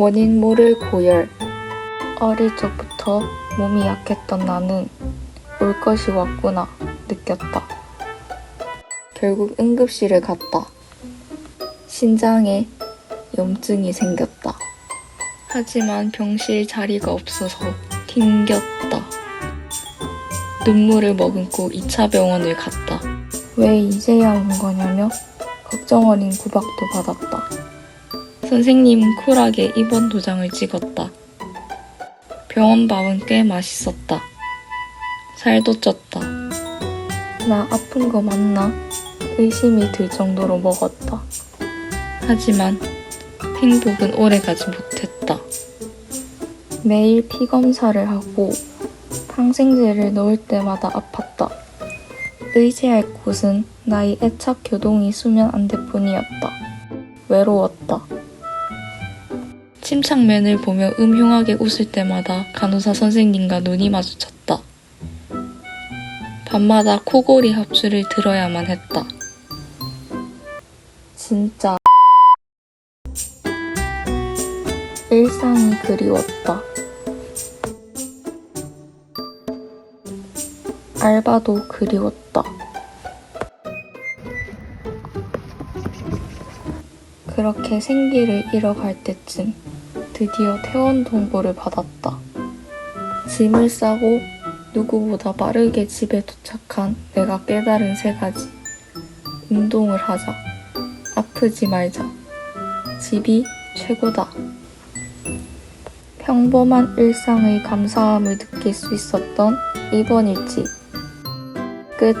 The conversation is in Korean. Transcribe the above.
원인 모를 고열. 어릴 적부터 몸이 약했던 나는 올 것이 왔구나 느꼈다. 결국 응급실을 갔다. 신장에 염증이 생겼다. 하지만 병실 자리가 없어서 튕겼다. 눈물을 머금고 2차 병원을 갔다. 왜 이제야 온 거냐며 걱정 어린 구박도 받았다. 선생님은 쿨하게 입원 도장을 찍었다. 병원 밥은 꽤 맛있었다. 살도 쪘다. 나 아픈 거 맞나? 의심이 들 정도로 먹었다. 하지만 행복은 오래가지 못했다. 매일 피 검사를 하고 항생제를 넣을 때마다 아팠다. 의지할 곳은 나의 애착 교동이 수면 안대뿐이었다. 외로웠다. 침착맨을 보며 음흉하게 웃을 때마다 간호사 선생님과 눈이 마주쳤다. 밤마다 코골이 합주를 들어야만 했다. 진짜 일상이 그리웠다. 알바도 그리웠다. 그렇게 생기를 잃어갈 때쯤 드디어 퇴원 통보를 받았다. 짐을 싸고 누구보다 빠르게 집에 도착한 내가 깨달은 세 가지. 운동을 하자. 아프지 말자. 집이 최고다. 평범한 일상의 감사함을 느낄 수 있었던 이번 일지. 끝.